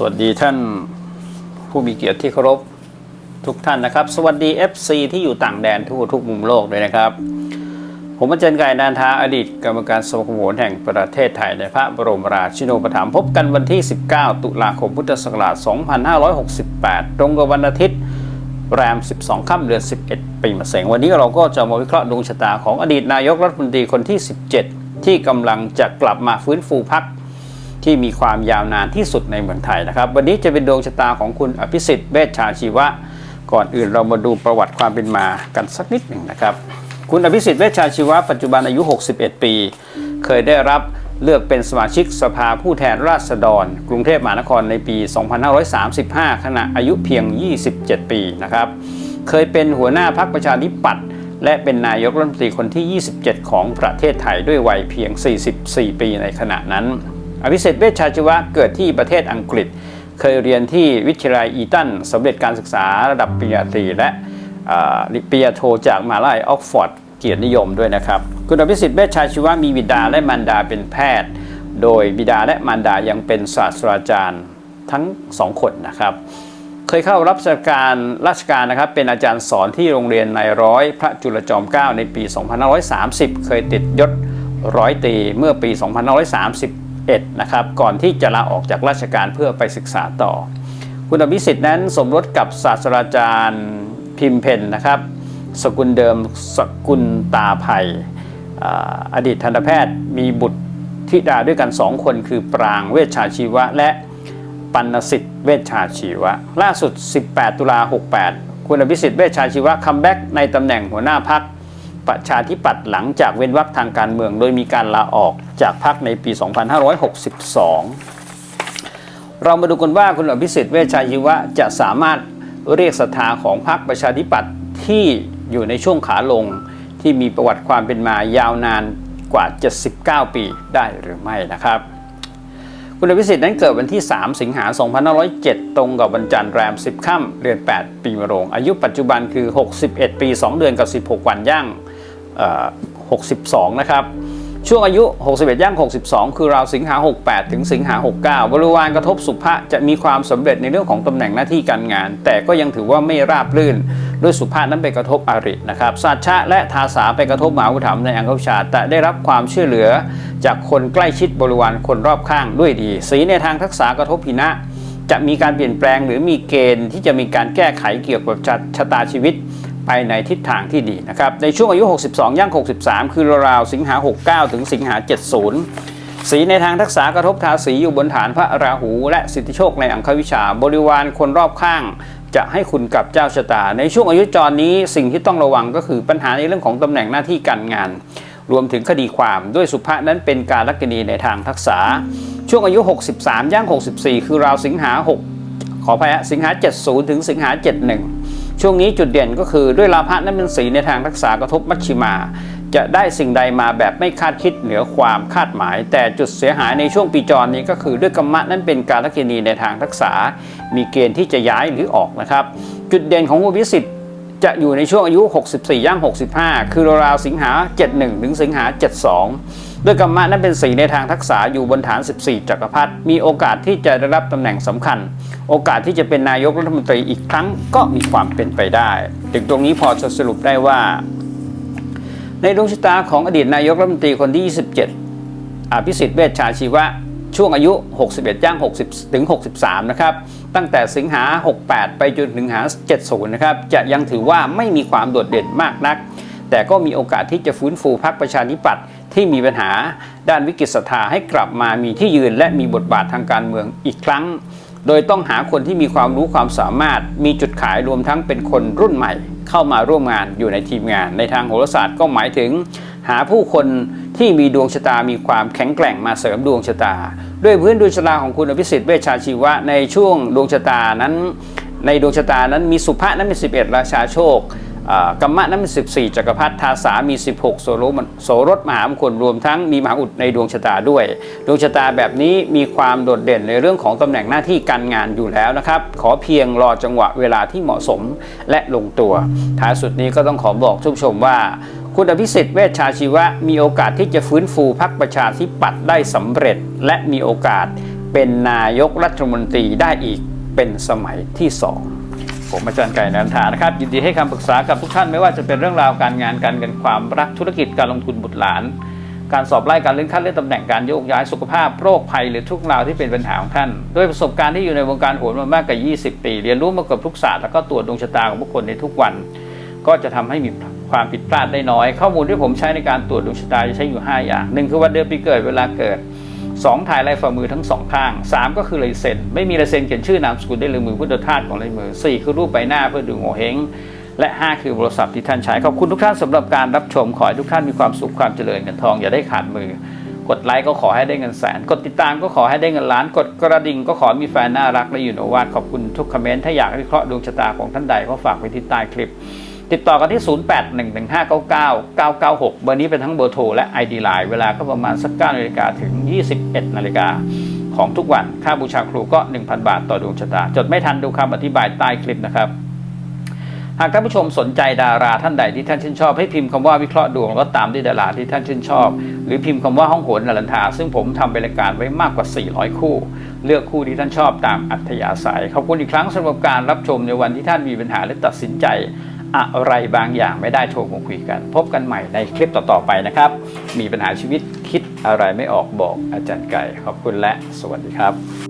สวัสดีท่านผู้มีเกียรติที่เคารพทุกท่านนะครับ สวัสดี FC ที่อยู่ต่างแดนทั่วทุกมุมโลกเลยนะครับ ผมอาจารย์ไก่นันทาอดีตกรรมการสมาคมโหรแห่งประเทศไทยในพระบรมราชิโนปถัมภ์พบกันวันที่ 19 ตุลาคมพุทธศักราช 2568 ตรงกับวันอาทิตย์แรม 12 ค่ำเดือน 11 ปีมะเสงวันนี้เราก็จะมาวิเคราะห์ดวงชะตาของอดีตนายกรัฐมนตรีคนที่ 17 ที่กำลังจะกลับมาฟื้นฟูพัก ที่มีความยาวนานที่สุดในเมืองไทยนะครับ วันนี้จะเป็นดวงชะตาของคุณอภิสิทธิ์เวชชาชีวะ ก่อนอื่นเรามาดูประวัติความเป็นมากันสักนิดหนึ่งนะครับ คุณอภิสิทธิ์เวชชาชีวะปัจจุบันอายุ 61 ปี เคยได้รับเลือกเป็นสมาชิกสภาผู้แทนราษฎร กรุงเทพมหานครในปี 2535 ขณะอายุเพียง 27 ปีนะครับ เคยเป็นหัวหน้าพรรคประชาธิปัตย์และเป็นนายกรัฐมนตรีคนที่ 27 ของประเทศไทยด้วยวัยเพียง 44 ปีในขณะนั้น อภิสิทธิ์เวชชาชีวะเกิดที่ประเทศอังกฤษ เคยเรียนที่วิทยาลัยอีตันสำเร็จการศึกษาระดับปริญญาตรีและปริญญาโทจากมหาลัยออกฟอร์ดเกียรตินิยมด้วยนะครับ คุณอภิสิทธิ์เวชชาชีวะมีบิดาและมารดาเป็นแพทย์ โดยบิดาและมารดายังเป็นศาสตราจารย์ทั้งสองคนนะครับ เคยเข้ารับราชการราชการนะครับ เป็นอาจารย์สอนที่โรงเรียนนายร้อยพระจุลจอมเกล้าในปี 2530 เคยติดยศร้อยตรีเมื่อปี 21นะครับก่อนที่จะลาออกจากราชการเพื่อไปศึกษาต่อ คุณอภิสิทธิ์นั้นสมรสกับศาสตราจารย์พิมเพนนะครับ สกุลเดิมสกุลตาภัยอ่อดีตทันตแพทย์มีบุตรธิดาด้วยกัน2คนคือปรางเวชชาชีวะ และปัณสิทธิ์เวชชาชีวะ ล่าสุด 18 ตุลา 68 คุณอภิสิทธิ์เวชชาชีวะคัมแบ็กในตำแหน่งหัวหน้าพัก ประชาธิปัตย์หลังจากเว้นวรรคทางการเมือง โดยมีการลาออกจากพักในปี 2562 เรามาดูกันว่าคุณอภิสิทธิ์เวชชาชีวะจะสามารถเรียกศรัทธาของพรรคประชาธิปัตย์ที่อยู่ในช่วงขาลงที่มีประวัติความเป็นมายาวนานกว่า 79 ปีได้หรือไม่นะครับคุณอภิสิทธิ์นั้นเกิดวันที่ 3 สิงหา 2507 ตรงกับวันจันทร์แรม 10 ค่ำเดือน 8 ปีมะโรง อายุปัจจุบันคือ 61 ปี 2 เดือนกับ 16 วันย่าง 62 นะครับ ช่วงอายุ 61 ย่าง 62 คือราวสิงหา 68 ถึงสิงหา 69 บริวารกระทบสุภะจะมีความสำเร็จในเรื่องของตำแหน่งหน้าที่การงาน แต่ก็ยังถือว่าไม่ราบรื่น ด้วยสุภาพนั้นไปกระทบอรินะครับสัชชะและทาสาไปกระทบหมหาอุถรรมในอังควิชาแต่ได้รับความช่วยเหลือ จากคนใกล้ชิดบริวารคนรอบข้างด้วยดี สีในทางทักษะกระทบพินะจะมีการเปลี่ยนแปลงหรือมีเกณฑ์ที่จะมีการแก้ไขเกี่ยวกับชะตาชีวิต ไปในทิศทางที่ดีนะครับ ในช่วงอายุ 62 ย่าง 63 คือราวสิงหา 69 ถึงสิงหา 70 สีในทางทักษะกระทบทาสีอยู่บนฐานพระราหู และสิทธิโชคในอังควิชาบริวารคนรอบข้างจะให้คุณกับเจ้าชะตา ในช่วงอายุจรนี้สิ่งที่ต้องระวังก็คือปัญหาในเรื่องของตำแหน่งหน้าที่การงาน รวมถึงคดีความด้วยสุภาพนั้นเป็นการลักณีในทางทักษะช่วงอายุ 63 ย่าง 64 คือราวสิงหา 6 ขออภัยะสิงหา 70 ถึงสิงหา 71 ช่วงนี้จุดเด่นก็คือด้วยลาภะนั้นเป็นสีในทางทักษะกระทบมัชชิมา จะได้สิ่งใดมาแบบไม่คาดคิดเหนือความคาดหมาย แต่จุดเสียหายในช่วงปีจรนี้ก็คือด้วยกรรมะนั้นเป็นการลักณีในทางทักษะมีเกณฑ์ที่จะย้ายหรือออกนะครับ จุดเด่นของอุพิสิทธิ์จะอยู่ในช่วงอายุ 64 ย่าง 65 คือราวสิงหา 71 ถึงสิงหา 72 ด้วยกรรมะนั้นเป็นสีในทางทักษะอยู่บนฐาน 14 จักรพรรดิ มีโอกาสที่จะได้รับตำแหน่งสำคัญ โอกาสที่จะเป็นนายกรัฐมนตรีอีกครั้งก็มีความเป็นไปได้ ถึงตรงนี้พอจะสรุปได้ว่า ในดวงชะตาของอดีตนายกรัฐมนตรีคนที่ 27 อภิสิทธิ์เวชชาชีวะ ช่วงอายุ 61ย่าง60 ถึง 63 นะครับ ตั้งแต่สิงหา 68 ไปจนถึงหา 70 นะครับ จะยังถือว่าไม่มีความโดดเด่นมากนัก แต่ก็มีโอกาสที่จะฟื้นฟูพรรคประชาธิปัตย์ที่มีปัญหาด้านวิกฤตศรัทธาให้กลับมามีที่ยืนและมีบทบาททางการเมืองอีกครั้ง โดยต้องหาคนที่มีความรู้ความสามารถ มีจุดขายรวมทั้งเป็นคนรุ่นใหม่ เข้ามาร่วมงานอยู่ในทีมงาน ในทางโหราศาสตร์ก็หมายถึง หาผู้คนที่มีดวงชะตามีความแข็งแกร่งมาเสริมดวงชะตา ด้วยพื้นดวงชะตาของคุณอภิสิทธิ์เวชชาชีวะในช่วงดวงชะตานั้น ในดวงชะตานั้นมีสุภะนั้นเป็น11 ราชาโชค กรรมะนั้นเป็น14 จักรพรรดิทาสามี 16 โสรมโสรถมหามงคลรวมทั้งมีมหาอุดในดวงชะตาด้วย ดวงชะตาแบบนี้มีความโดดเด่นในเรื่องของตำแหน่งหน้าที่การงานอยู่แล้วนะครับ ขอเพียงรอจังหวะเวลาที่เหมาะสมและลงตัว ท้ายสุดนี้ก็ต้องขอบอกทุกชมว่าคุณอภิสิทธิ์เวชชาชีวะมีโอกาสที่จะฟื้นฟูพรรคประชาธิปัตย์ได้สำเร็จ และมีโอกาสเป็นนายกรัฐมนตรีได้อีกเป็นสมัยที่สอง ผมอาจารย์ไก่นันทานะครับ ยินดีให้คำปรึกษากับทุกท่านไม่ว่าจะเป็นเรื่องราวการงานการเงินความรักธุรกิจการลงทุนบุตรหลาน การสอบไล่การเลื่อนขั้นเลื่อนตำแหน่งการโยกย้ายสุขภาพโรคภัยหรือทุกราวที่เป็นปัญหาของท่านด้วยประสบการณ์ที่อยู่ในวงการโหนมามากกว่า 20 ปี เรียนรู้มาเกับทุกศาสตร์แล้วก็ตรวจดวงชะตาของบุคคลในทุกวัน ก็จะทำให้มีความผิดพลาดได้น้อย ข้อมูลที่ผมใช้ในการตรวจดวงชะตาจะใช้อยู่ 5 อย่างหนึ่งคือวันเดือนปีเกิดเวลาเกิด 2ถ่ายลายฝ่ามือทั้งสองข้าง 3 ก็คือลายเซ็นไม่มีลายเซ็นเขียนชื่อนามสกุลได้เลยมือพุทธทาสของลายมือ 4 คือรูปใบหน้าเพื่อดูโงเฮงและ 5 คือโทรศัพท์ที่ท่านใช้ขอบคุณทุกท่านสำหรับการรับชมขอให้ทุกท่านมีความสุขความเจริญเงินทองอย่าได้ขาดมือ กดไลค์ก็ขอให้ได้เงินแสน กดติดตามก็ขอให้ได้เงินล้าน กดกระดิ่งก็ขอมีแฟนน่ารักและอยู่ในวาดขอบคุณทุกคอมเมนต์ถ้าอยากวิเคราะห์ดวงชะตาของท่านใดก็ฝากไว้ที่ใต้คลิป ติดต่อกันที่ 0811599996 เบอร์นี้เป็นทั้งเบอร์โทรและ ID Line เวลาก็ประมาณสัก9นาฬิกาถึง 21นาฬิกาของทุกวัน ค่าบูชาครูก็ 1,000 บาทต่อดวงชะตา จดไม่ทันดูคำอธิบายใต้คลิปนะครับ หากท่านผู้ชมสนใจดาราท่านใดที่ท่านชื่นชอบ ให้พิมพ์คำว่าวิเคราะห์ดวงแล้วก็ตามด้วยดาราที่ท่านชื่นชอบ หรือพิมพ์คำว่าห้องโหนนรันทา ซึ่งผมทำเป็นรายการไว้มากกว่า 400 คู่ เลือกคู่ที่ท่านชอบตามอัธยาศัย ขอบคุณอีกครั้งสำหรับการรับชมในวันที่ท่านมีปัญหาและตัดสินใจ อะไรบางอย่างไม่ได้โทรมาคุยกัน พบกันใหม่ในคลิปต่อ ๆ ไปนะครับ มีปัญหาชีวิตคิดอะไรไม่ออกบอกอาจารย์ไก่ ขอบคุณและสวัสดีครับ